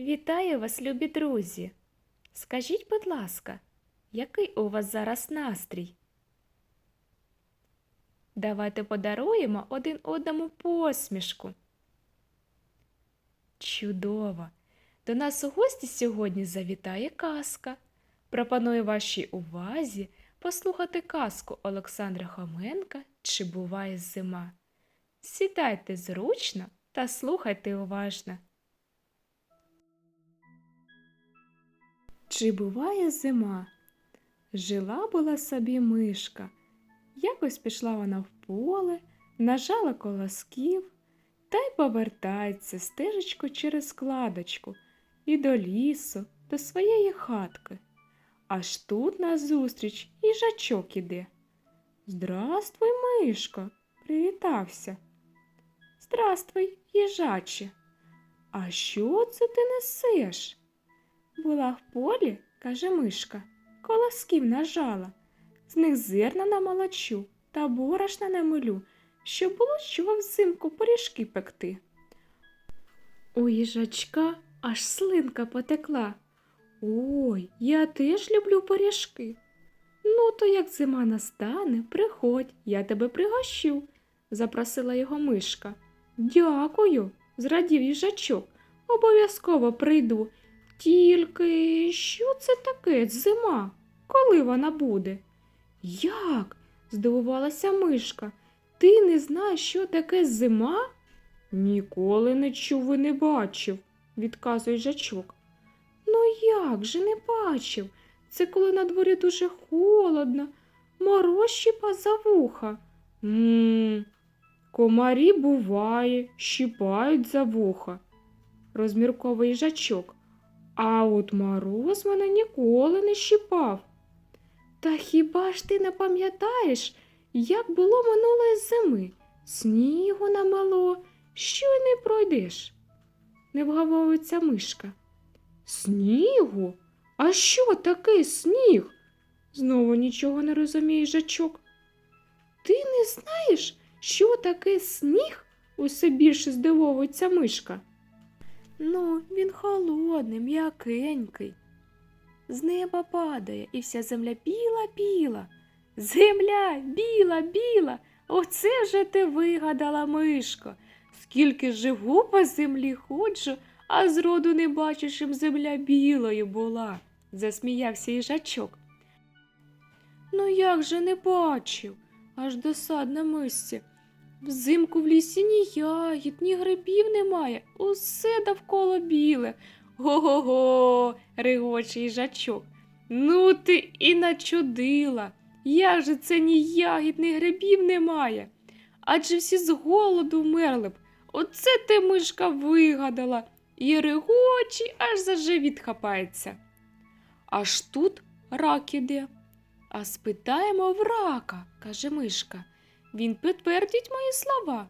Вітаю вас, любі друзі. Скажіть, будь ласка, який у вас зараз настрій? Давайте подаруємо один одному посмішку. Чудово! До нас у гості сьогодні завітає казка. Пропоную вашій увазі послухати казку Олександра Хоменка Чи буває зима. Сідайте зручно та слухайте уважно. Чи буває зима? Жила була собі мишка. Якось пішла вона в поле, нажала колосків та й повертається стежечко через складочку і до лісу, до своєї хатки. Аж тут назустріч їжачок іде. Здрастуй, мишко, привітався. Здрастуй, їжаче. А що це ти несеш? Була в полі, каже мишка, колосків нажала, з них зерна намолочу та борошна намилю, щоб було з чого взимку пиріжки пекти. У їжачка аж слинка потекла. Ой, я теж люблю пиріжки. Ну, то як зима настане, приходь, я тебе пригощу, запросила його мишка. Дякую, зрадів їжачок. Обов'язково прийду. Тільки що це таке зима? Коли вона буде? Як? здивувалася мишка. Ти не знаєш, що таке зима? Ніколи не чув і не бачив, відказує жачок. Ну як же не бачив? Це коли на дворі дуже холодно, мороз щіпа за вуха. Мм, комарі буває, щіпають за вуха, розмірковує жачок. А от мороз мене ніколи не щіпав. Та хіба ж ти не пам'ятаєш, як було минулої зими? Снігу намало, що й не пройдеш. Не вгавовується мишка. Снігу? А що таке сніг? Знову нічого не розуміє жачок. Ти не знаєш, що таке сніг? усе більше здивовується мишка. Ну, він холодний, м'якенький. З неба падає, і вся земля біла-біла. Земля біла, біла. Оце вже ти вигадала, мишко. Скільки живу по землі ходжу, а зроду не бачу, щоб земля білою була, засміявся їжачок. Ну як же не бачив? Аж досадна мисці. Взимку в лісі ні ягід, ні грибів немає, усе довкола біле. Го-го-го, регоче їжачок. Ну ти і начудила. Як же це ні ягід, ні грибів немає? Адже всі з голоду вмерли б. Оце ти мишка вигадала. І регочі аж за живіт хапається. Аж тут рак іде. А спитаємо в рака, каже мишка. Він підтвердить мої слова.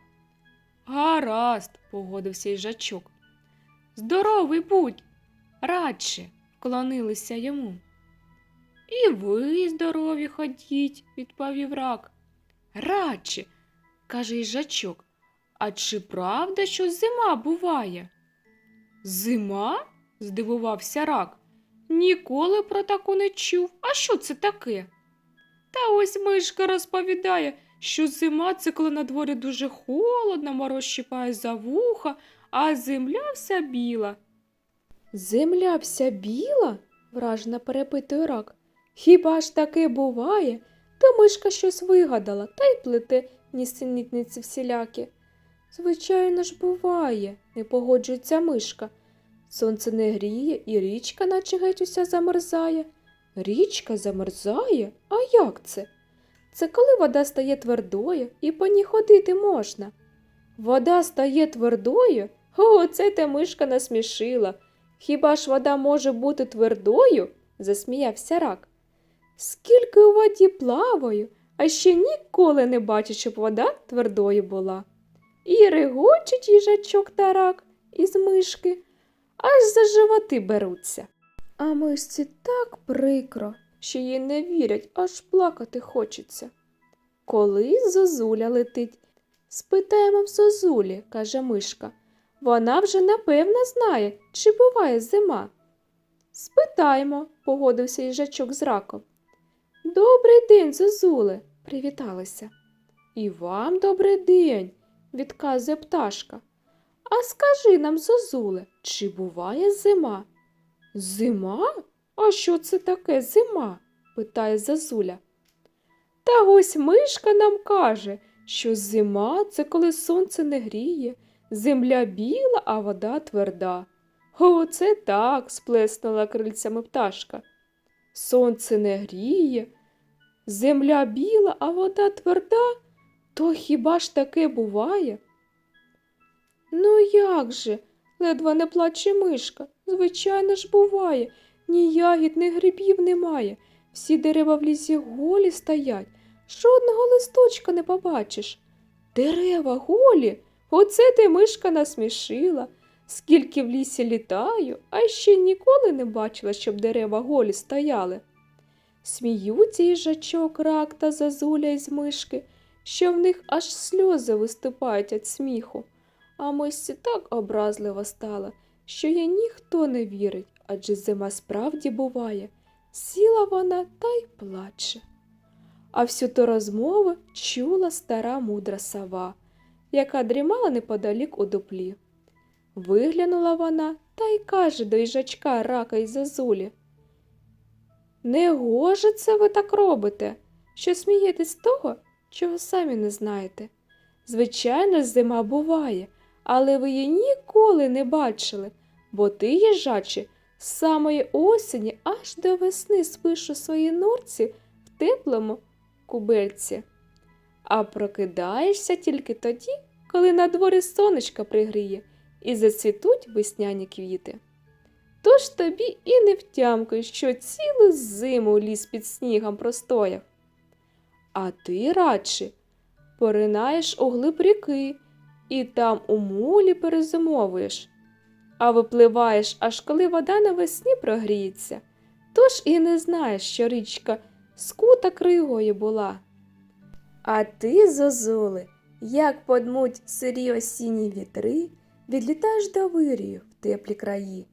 Гаразд, погодився їжачок. Здоровий будь, радше, вклонилися йому. І ви здорові ходіть, відповів рак. Радше, каже їжачок. А чи правда, що зима буває? Зима? здивувався рак. Ніколи про таку не чув. А що це таке? Та ось мишка розповідає, що зима це коли на дворі дуже холодно, мороз щипає за вуха, а земля вся біла. Земля вся біла? вражено перепитує рак. Хіба ж таке буває? То мишка щось вигадала та й плете нісенітниці всілякі. Звичайно ж, буває, не погоджується мишка. Сонце не гріє, і річка, наче геть уся замерзає. Річка замерзає? А як це? Це коли вода стає твердою і по ній ходити можна. Вода стає твердою? О, це те мишка насмішила. Хіба ж вода може бути твердою? засміявся рак. Скільки у воді плаваю, а ще ніколи не бачу, щоб вода твердою була. І регочуть їжачок та рак із мишки, аж за животи беруться. А мишці так прикро, що їй не вірять, аж плакати хочеться. Коли зозуля летить? Спитаємо в зозулі, каже мишка. Вона вже напевно знає, чи буває зима. Спитаймо, погодився їжачок з раком. Добрий день, Зозуле, привіталися. І вам добрий день, відказує пташка. А скажи нам, Зозуле, чи буває зима? Зима? А що це таке зима? питає Зозуля. Та ось мишка нам каже, що зима це коли сонце не гріє, земля біла, а вода тверда. О, це так, сплеснула крильцями пташка. Сонце не гріє, земля біла, а вода тверда, то хіба ж таке буває? Ну як же? ледве не плаче мишка. Звичайно ж буває. Ні ягід, ні грибів немає. Всі дерева в лісі голі стоять. Жодного листочка не побачиш. Дерева голі. Оце ти мишка насмішила. Скільки в лісі літаю, а ще ніколи не бачила, щоб дерева голі стояли. Сміються їжачок, рак та зазуля із мишки, що в них аж сльози виступають від сміху. А мишці так образливо стало, що їй ніхто не вірить, адже зима справді буває. Сіла вона та й плаче. А всю ту розмову чула стара мудра сова, яка дрімала неподалік у дуплі. Виглянула вона та й каже до їжачка рака й зазулі. Не гоже це ви так робите, що смієтесь того, чого самі не знаєте. Звичайно, зима буває, але ви її ніколи не бачили, бо ти, їжаче, з самої осені аж до весни спиш у своїй норці в теплому кубельці, а прокидаєшся тільки тоді, коли на дворі сонечко пригріє і зацвітуть весняні квіти. Тож тобі і не втямкуй, що цілу зиму ліс під снігом простояв. А ти радше поринаєш у глиб ріки і там у мулі перезимовуєш, а випливаєш, аж коли вода навесні прогріється. Тож і не знаєш, що річка скута кригою була. А ти, зозуле, як подмуть сирі осінні вітри, відлітаєш до вирію в теплі краї.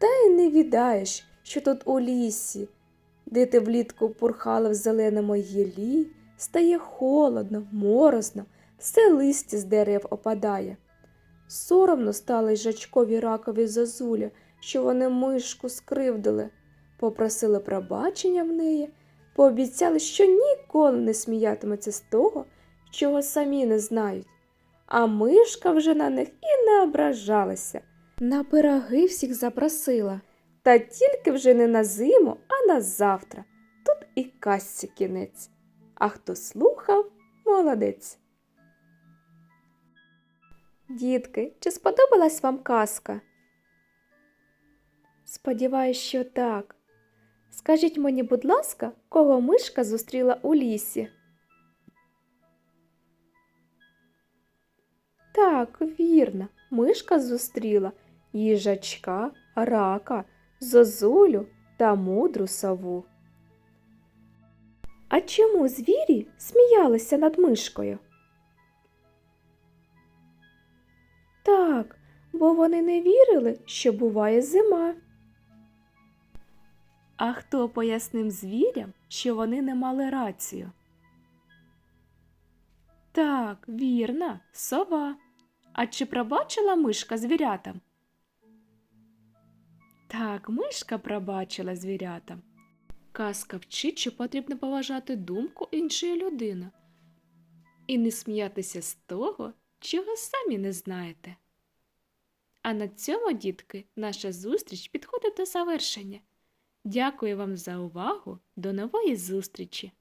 Та й не відаєш, що тут у лісі, де ти влітку пурхала в зеленому гіллі, стає холодно, морозно, все листя з дерев опадає. Соромно стало й жачкові ракові зозуля, що вони мишку скривдили, попросили пробачення в неї, пообіцяли, що ніколи не сміятимуться з того, чого самі не знають. А мишка вже на них і не ображалася. На пироги всіх запросила. Та тільки вже не на зиму, а на завтра. Тут і казці кінець. А хто слухав, молодець. Дітки, чи сподобалась вам казка? Сподіваюсь, що так. Скажіть мені, будь ласка, кого мишка зустріла у лісі? Так, вірно, мишка зустріла їжачка, рака, зозулю та мудру сову. А чому звірі сміялися над мишкою? Так, бо вони не вірили, що буває зима. А хто пояснив звірям, що вони не мали рацію? Так, вірно, сова. А чи пробачила мишка звірятам? Так, мишка пробачила звірятам. Казка вчить, що потрібно поважати думку іншої людини і не сміятися з того, чого самі не знаєте. А на цьому, дітки, наша зустріч підходить до завершення. Дякую вам за увагу. До нової зустрічі!